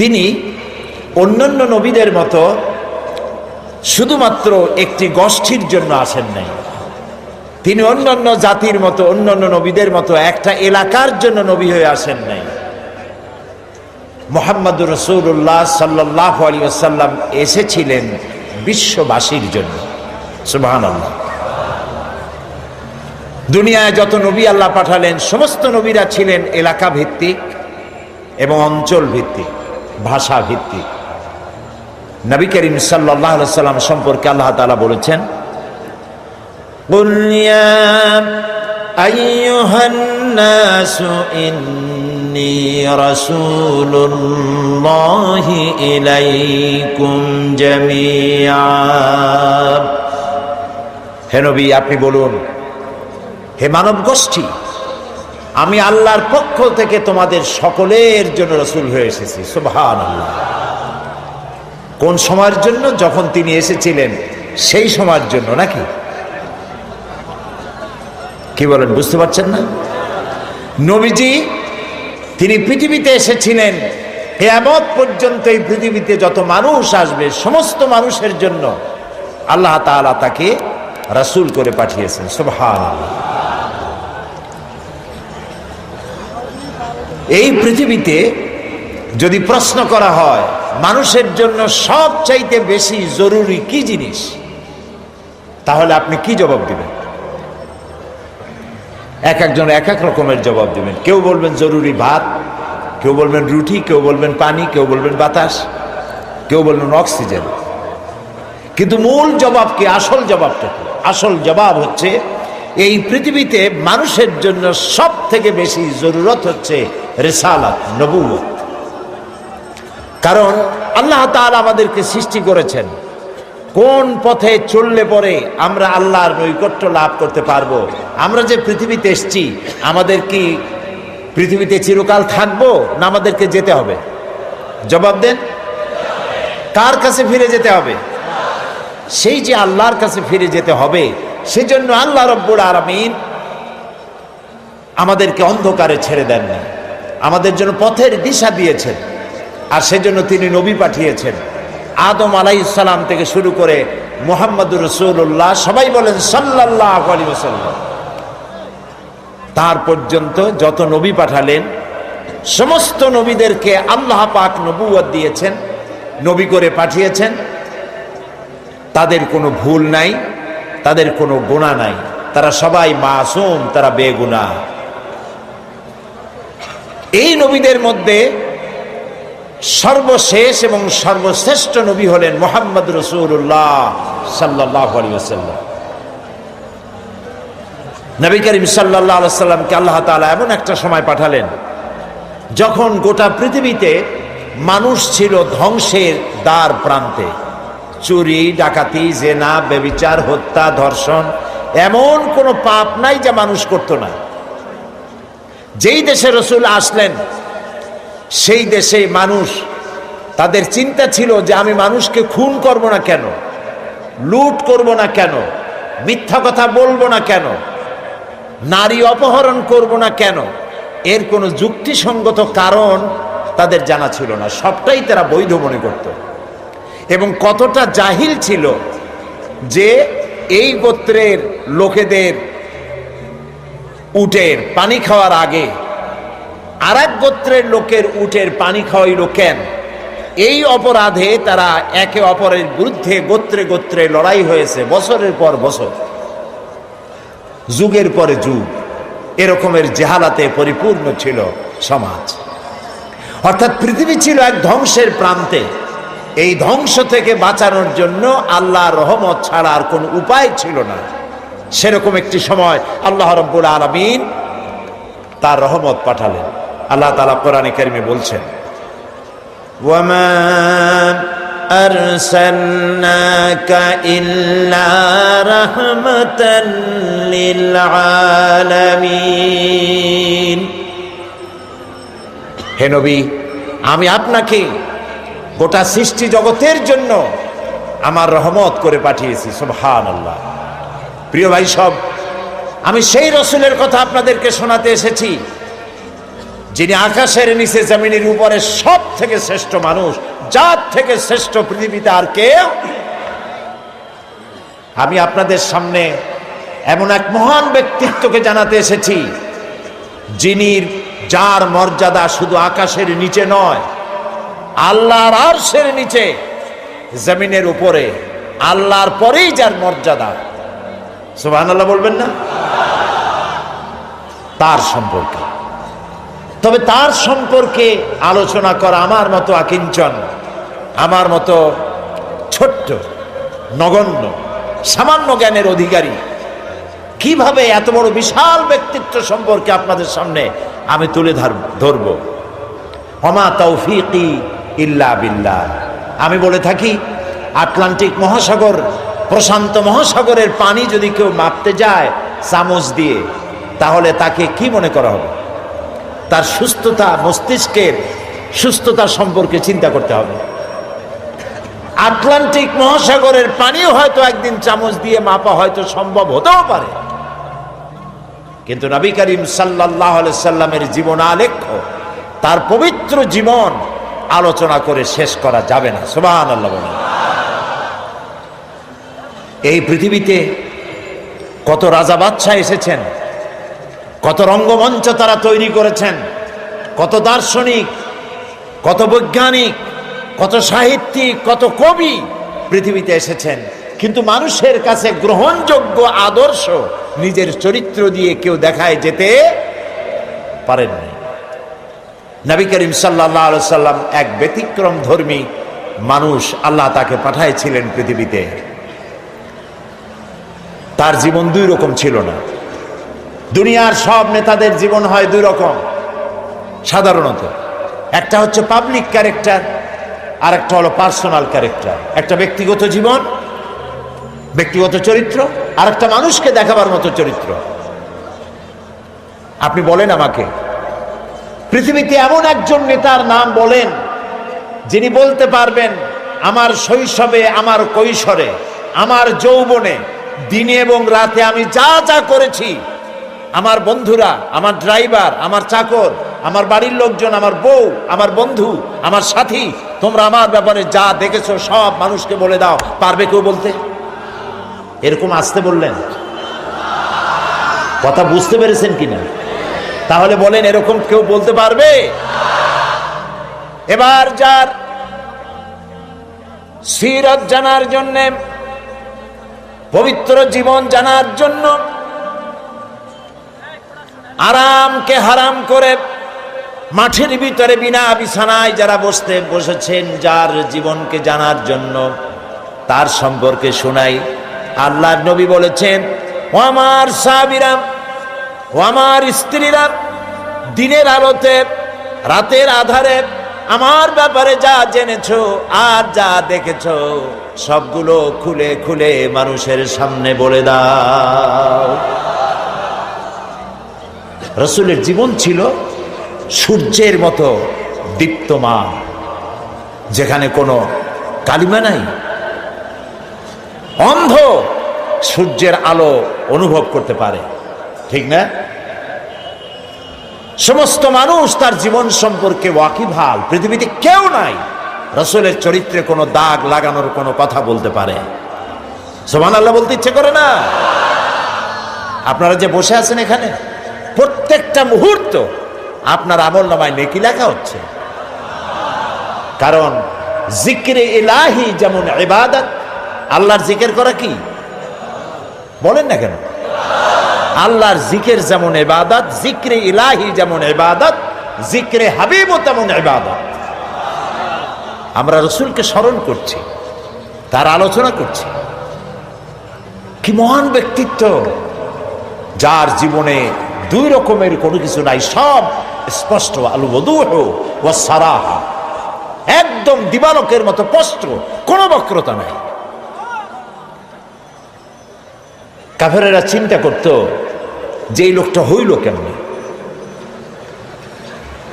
তিনি অন্যান্য নবীদের মতো শুধুমাত্র একটি গোষ্ঠীর জন্য আসেন নাই। তিনি অন্যান্য জাতির মতো, অন্যান্য নবীদের মতো একটা এলাকার জন্য নবী হয়ে আসেন নাই। মোহাম্মদ রসুল্লাহ সাল্লাহ আলী আসাল্লাম এসেছিলেন বিশ্ববাসীর জন্য। সুবাহান আল্লাহ দুনিয়ায় যত নবী আল্লাহ পাঠালেন, সমস্ত নবীরা ছিলেন এলাকা ভিত্তিক এবং অঞ্চল ভিত্তিক ভাষা ভিত্তিক নবী করিম সাল্লাহ সাল্লাম সম্পর্কে আল্লাহ তালা বলেছেন হেনবি আপনি বলুন, হে মানব গোষ্ঠী আমি আল্লাহর পক্ষ থেকে তোমাদের সকলের জন্য রসুল হয়ে এসেছি। সুবহান আল্লাহ কোন সময়ের জন্য? যখন তিনি এসেছিলেন, সেই সময়ের জন্য নাকি? কি বলেন, বুঝতে পারছেন না? নবীজি, তিনি পৃথিবীতে এসেছিলেন। কেয়ামত পর্যন্ত এই পৃথিবীতে যত মানুষ আসবে, সমস্ত মানুষের জন্য আল্লাহ তাকে রাসূল করে পাঠিয়েছেন। সুবহানাল্লাহ। এই পৃথিবীতে যদি প্রশ্ন করা হয়, মানুষের জন্য সব চাইতে বেশি জরুরি কি জিনিস? তাহলে আপনি কি জবাব দিবেন? এক একজন এক এক রকমের জবাব দিবেন। কেউ বলবেন জরুরি ভাত, কেউ বলবেন রুটি, কেউ বলবেন পানি, কেউ বলবেন বাতাস, কেউ বলবেন অক্সিজেন। কিন্তু মূল জবাব কি? আসল জবাবটা আসল জবাব হচ্ছে এই পৃথিবীতে মানুষের জন্য সব থেকে বেশি জরুরত হচ্ছে রেসালাত নবুয়ত কারণ আল্লাহ তাআলা আমাদেরকে সৃষ্টি করেছেন। কোন পথে চললে পরে আমরা আল্লাহর নৈকট্য লাভ করতে পারব? আমরা যে পৃথিবীতে এসছি, আমাদের কি পৃথিবীতে চিরকাল থাকব না আমাদেরকে যেতে হবে? জবাব দেন। কার কাছে ফিরে যেতে হবে? সেই যে আল্লাহর কাছে ফিরে যেতে হবে সেজন্য আল্লাহ রব্বুল আরামিন আমাদেরকে অন্ধকারে ছেড়ে দেননি আমাদের জন্য পথের দিশা দিয়েছেন। আর সেজন্য তিনি নবী পাঠিয়েছেন। আদম আলাইসালাম থেকে শুরু করে মোহাম্মদুর রসুল্লাহ সবাই বলেন সাল্লাহ আলী তার পর্যন্ত যত নবী পাঠালেন, সমস্ত নবীদেরকে আল্লাহ পাক নবুয়ত দিয়েছেন, নবী করে পাঠিয়েছেন। তাদের কোনো ভুল নাই। তাদের কোনো গুণা নাই। তারা সবাই মাসুম, তারা বেগুনা এই নবীদের মধ্যে সর্বশেষ এবং সর্বশ্রেষ্ঠ নবী হলেন মোহাম্মদ রসুল্লাহ সাল্লাহ নবী করিম সাল্লাহ সাল্লামকে আল্লাহ তালা এমন একটা সময় পাঠালেন, যখন গোটা পৃথিবীতে মানুষ ছিল ধ্বংসের দ্বার প্রান্তে। চুরি, ডাকাতি, জেনা বেবিচার হত্যা, ধর্ষণ, এমন কোনো পাপ নাই যা মানুষ করতো না। যেই দেশে রসুল আসলেন, সেই দেশে মানুষ, তাদের চিন্তা ছিল যে আমি মানুষকে খুন করব না কেন? লুট করব না কেন? মিথ্যা কথা বলব না কেন? নারী অপহরণ করব না কেন? এর কোনো যুক্তিসঙ্গত কারণ তাদের জানা ছিল না। সবটাই তারা বৈধ মনে করত। এবং কতটা জাহিল ছিল যে এই গোত্রের লোকেদের উটের পানি খাওয়ার আগে আর গোত্রের লোকের উটের পানি খাওয়াইল কেন? এই অপরাধে তারা একে অপরের বিরুদ্ধে গোত্রে গোত্রে লড়াই হয়েছে বছরের পর বছর, যুগের পরে যুগ, এরকমের জেহালাতে পরিপূর্ণ ছিল সমাজ। অর্থাৎ পৃথিবী ছিল এক ধ্বংসের প্রান্তে। এই ধ্বংস থেকে বাঁচানোর জন্য আল্লাহ রহমত ছাড়া আর কোন উপায় ছিল না সেরকম একটি সময় আল্লাহ রব্বুল আলমিন তার রহমত পাঠালেন আল্লাহ তালা কোরআনে কারিমে বলছেন وما أرسلناك إلا رحمة للعالمين হে নবী আমি আপনাকে গোটা সৃষ্টি জগতের জন্য আমার রহমত করে পাঠিয়েছি সুবহান আল্লাহ প্রিয় ভাই সব, আমি সেই রসুলের কথা আপনাদেরকে শোনাতে এসেছি, যিনি আকাশের নিচে জমিনের উপরে সব থেকে শ্রেষ্ঠ মানুষ, যার থেকে শ্রেষ্ঠ পৃথিবীতে আর কেউ আমি আপনাদের সামনে এমন এক মহান ব্যক্তিত্বকে জানাতে এসেছি যিনি যার মর্যাদা শুধু আকাশের নিচে নয় আল্লাহর আরশের নিচে, জমিনের উপরে, আল্লাহর পরেই যার মর্যাদা। সুবহানাল্লাহ বলবেন না? তার সম্পর্কে। তবে তার সম্পর্কে আলোচনা করা আমার মতো আকিঞ্চন, আমার মতো ছোট্ট, নগণ্য, সামান্য জ্ঞানের অধিকারী, কীভাবে এত বড় বিশাল ব্যক্তিত্ব সম্পর্কে আপনাদের সামনে আমি তুলে ধর- ধরব? হমা তৌফিকি ইল্লা বিল্লাহ। আমি বলে থাকি, আটলান্টিক মহাসাগর, প্রশান্ত মহাসাগরের পানি যদি কেউ মাপতে যায় চামচ দিয়ে, তাহলে তাকে কি মনে করা হবে? তার সুস্থতা মস্তিষ্কের সুস্থতা সম্পর্কে চিন্তা করতে হবে। আটলান্টিক মহাসাগরের পানিও হয়তো একদিন চামচ দিয়ে মাপা হয়তো সম্ভব হতেও পারে। কিন্তু নবী করিম সাল্লাহ সাল্লামের জীবন আলেখ্য তার পবিত্র জীবন আলোচনা করে শেষ করা যাবে না। সুবাহ আল্লাহ এই পৃথিবীতে কত রাজা বাদশাহ এসেছেন, কত রঙ্গমঞ্চ তারা তৈরি করেছেন, কত দার্শনিক, কত বৈজ্ঞানিক, কত সাহিত্যিক, কত কবি পৃথিবীতে এসেছেন। কিন্তু মানুষের কাছে গ্রহণযোগ্য আদর্শ নিজের চরিত্র দিয়ে কেউ দেখায় যেতে পারেননি। নবী করিম সাল্লাহ সাল্লাম এক ব্যতিক্রম ধর্মী মানুষ আল্লাহ তাকে পাঠাইছিলেন পৃথিবীতে। তার জীবন দুই রকম ছিল না। দুনিয়ার সব নেতাদের জীবন হয় দুই রকম। সাধারণত একটা হচ্ছে পাবলিক ক্যারেক্টার আর একটা হলো পার্সোনাল ক্যারেক্টার। একটা ব্যক্তিগত জীবন, ব্যক্তিগত চরিত্র আর একটা মানুষকে দেখাবার মতো চরিত্র। আপনি বলেন আমাকে পৃথিবীতে এমন একজন নেতার নাম বলেন, যিনি বলতে পারবেন, আমার শৈশবে, আমার কৈশোরে, আমার যৌবনে, দিনে এবং রাতে আমি যা যা করেছি, আমার বন্ধুরা, আমার ড্রাইভার, আমার চাকর, আমার বাড়ির লোকজন, আমার বউ, আমার বন্ধু, আমার সাথী, তোমরা আমার ব্যাপারে যা দেখেছ, সব মানুষকে বলে দাও। পারবে কেউ বলতে? এরকম আসতে বললেন। কথা বুঝতে পেরেছেন কিনা? তাহলে বলেন এরকম কেউ বলতে পারবে? এবার যার সিরত জানার জন্য, পবিত্র জীবন জানার জন্য আরামকে হারাম করে মাঠের ভিতরে বিনা বিছানায় যারা বসতে বসেছেন, যার জীবনকে জানার জন্য তার সম্পর্কে শোনাই। আল্লাহ নবী বলেছেন আমার সাবিরাম ও আমার স্ত্রীরা দিনের আলোতে, রাতের আধারে আমার ব্যাপারে যা জেনেছো আর যা দেখেছ, সবগুলো খুলে খুলে মানুষের সামনে বলে দাও। রসুলের জীবন ছিল সূর্যের মতো দীপ্তমান, যেখানে কোনো কালিমা নাই। অন্ধ সূর্যের আলো অনুভব করতে পারে, ঠিক না? সমস্ত মানুষ তার জীবন সম্পর্কে ওয়াকিভাল পৃথিবীতে কেউ নাই। রসুলের চরিত্রে কোনো দাগ লাগানোর কোনো কথা বলতে পারে। সোমান আল্লাহ বলতে ইচ্ছে করে না? আপনারা যে বসে আছেন এখানে, প্রত্যেকটা মুহূর্ত আপনার আমল নামায় নেকি লেখা হচ্ছে। কারণ জিক্রে ইলাহি যেমন ইবাদত, আল্লাহর জিকের করা কি? বলেন না কেন? আল্লাহর জিকের যেমন এবাদত জিক্রে ইলাহি যেমন এবাদত জিক্রে হাবিবও তেমন এবাদত আমরা রসুলকে স্মরণ করছি, তার আলোচনা করছি। কি মহান ব্যক্তিত্ব, যার জীবনে দুই রকমের কোনো কিছু নাই, সব স্পষ্ট আলু ও সারাহা একদম দিবালকের মতো স্পষ্ট কোনো বক্রতা নাই। কাফেরেরা চিন্তা করত যে এই লোকটা হইল কেমনে?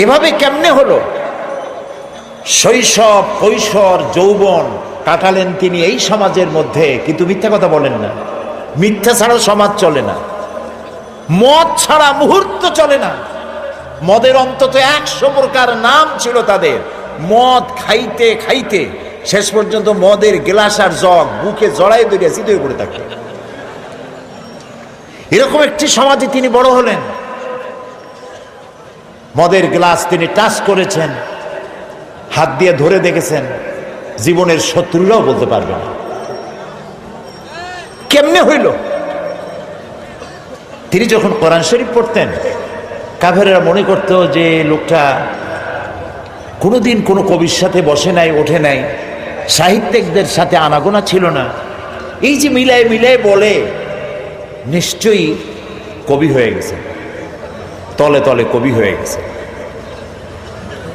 এভাবে কেমনে হলো? শৈশব, কৈশোর, যৌবন কাটালেন তিনি এই সমাজের মধ্যে, কিন্তু মিথ্যা কথা বলেন না। মিথ্যা ছাড়া সমাজ চলে না। মদ ছাড়া মুহূর্ত চলে না। মদের অন্তত একশো প্রকার নাম ছিল তাদের। মদ খাইতে খাইতে শেষ পর্যন্ত মদের গ্লাস আর জগ বুকে জড়াই ধরে চিতই পড়ে থাকত। এরকম একটি সমাজে তিনি বড় হলেন। মদের গ্লাস তিনি টাচ করেছেন, হাত দিয়ে ধরে দেখেছেন, জীবনের শত্রুরাও বলতে পারবে না। কেমনে হইল? তিনি যখন কোরআন শরীফ পড়তেন কাফেরা মনে করতো যে লোকটা কোনোদিন কোনো কবির সাথে বসে নাই, ওঠে নাই, সাহিত্যিকদের সাথে আনাগোনা ছিল না। এই যে মিলায় মিলায় বলে নিশ্চয়ই কবি হয়ে গেছে। তলে তলে কবি হয়ে গেছে।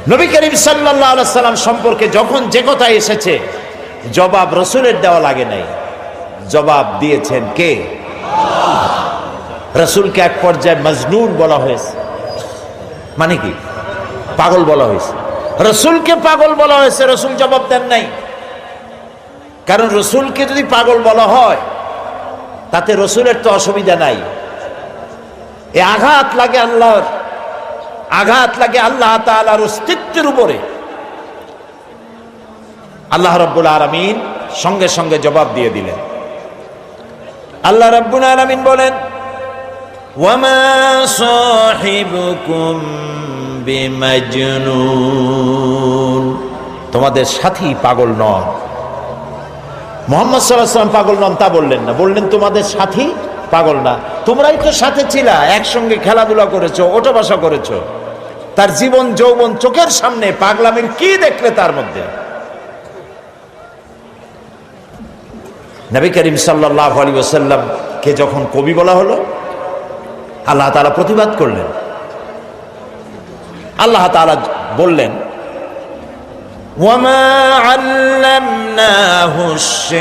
নবী করিম সাল্লাহ সাল্লাম সম্পর্কে যখন যে কথা এসেছে, জবাব রসুলের দেওয়া লাগে নাই। জবাব দিয়েছেন কে? রসুলকে এক পর্যায়ে মজনুন বলা হয়েছে। মানে কি? পাগল বলা হয়েছে। রসুলকে পাগল বলা হয়েছে, রসুল জবাব দেন নাই। কারণ রসুলকে যদি পাগল বলা হয় তাতে রসুলের তো অসুবিধা নাই। এ আঘাত লাগে আল্লাহর, আঘাত লাগে আল্লাহ তালার অস্তিত্বের উপরে। আল্লাহ রব্বুল আরামিন সঙ্গে সঙ্গে জবাব দিয়ে দিলেন। আল্লাহ রব্বুল আরামিন বলেন তোমাদের সাথী পাগল নয় মোহাম্মদ সাল্লাম পাগল নন তা বললেন না। বললেন, তোমাদের সাথী পাগল না। তোমরাই তো সাথে ছিলা, একসঙ্গে খেলাধুলা করেছ ওঠা বসা করেছ। তার জীবন, যৌবন চোখের সামনে পাগলামির কি দেখলে তার মধ্যে? নবী করিম সাল্লাহ আলী ওসাল্লামকে যখন কবি বলা হলো, আল্লাহ তালা প্রতিবাদ করলেন। আল্লাহ তালা বললেন وما علمناه الشعر.